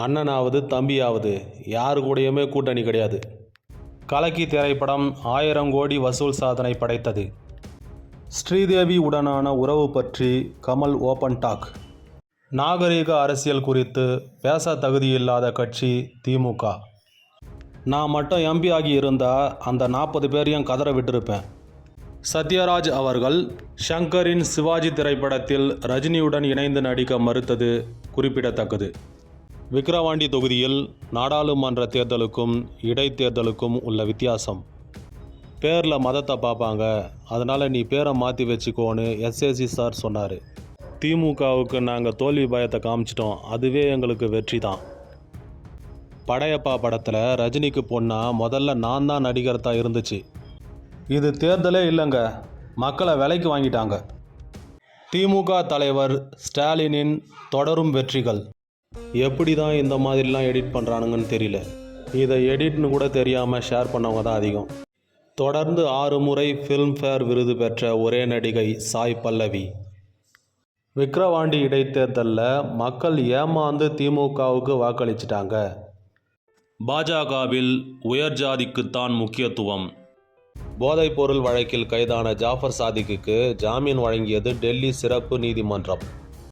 அண்ணனாவது தம்பியாவது யாரு கூடயுமே கூட்டணி கிடையாது. கலக்கி திரைப்படம் ஆயிரம் கோடி வசூல் சாதனை படைத்தது. ஸ்ரீதேவி உடனான உறவு பற்றி கமல் ஓபன் டாக். நாகரிக அரசியல் குறித்து பேச தகுதியில்லாத கட்சி திமுக. நான் மட்டும் எம்பி ஆகி இருந்தால் அந்த நாற்பது பேரையும் கதற விட்டிருப்பேன். சத்யராஜ் அவர்கள் ஷங்கரின் சிவாஜி திரைப்படத்தில் ரஜினியுடன் இணைந்து நடிக்க மறுத்தது குறிப்பிடத்தக்கது. விக்கிரவாண்டி தொகுதியில் நாடாளுமன்ற தேர்தலுக்கும் இடைத்தேர்தலுக்கும் உள்ள வித்தியாசம். பேரில் மதத்தை பார்ப்பாங்க. அதனால் நீ பேரை மாற்றி வச்சுக்கோன்னு எஸ்ஏசி சார் சொன்னார். திமுகவுக்கு நாங்கள் தோல்வி பயத்தை காமிச்சிட்டோம். அதுவே எங்களுக்கு வெற்றி தான். படையப்பா படத்தில் ரஜினிக்கு பொண்ணா முதல்ல நான் தான் நடிகர்த்தா இருந்துச்சு. இது தேர்தலே இல்லைங்க. மக்களை விலைக்கு வாங்கிட்டாங்க. திமுக தலைவர் ஸ்டாலினின் தொடரும் வெற்றிகள். எப்படி தான் இந்த மாதிரிலாம் எடிட் பண்ணுறானுங்கன்னு தெரியல. இதை எடிட்னு கூட தெரியாமல் ஷேர் பண்ணவங்க தான் அதிகம். தொடர்ந்து ஆறு முறை ஃபில்ம்ஃபேர் விருது பெற்ற ஒரே நடிகை சாய் பல்லவி. விக்ரவாண்டி இடைத்தேர்தலில் மக்கள் ஏமாந்து திமுகவுக்கு வாக்களிச்சிட்டாங்க. பாஜகவில் உயர் ஜாதிக்குத்தான் முக்கியத்துவம். போதைப்பொருள் வழக்கில் கைதான ஜாஃபர் சாதிக்குக்கு ஜாமீன் வழங்கியது டெல்லி சிறப்பு நீதிமன்றம்.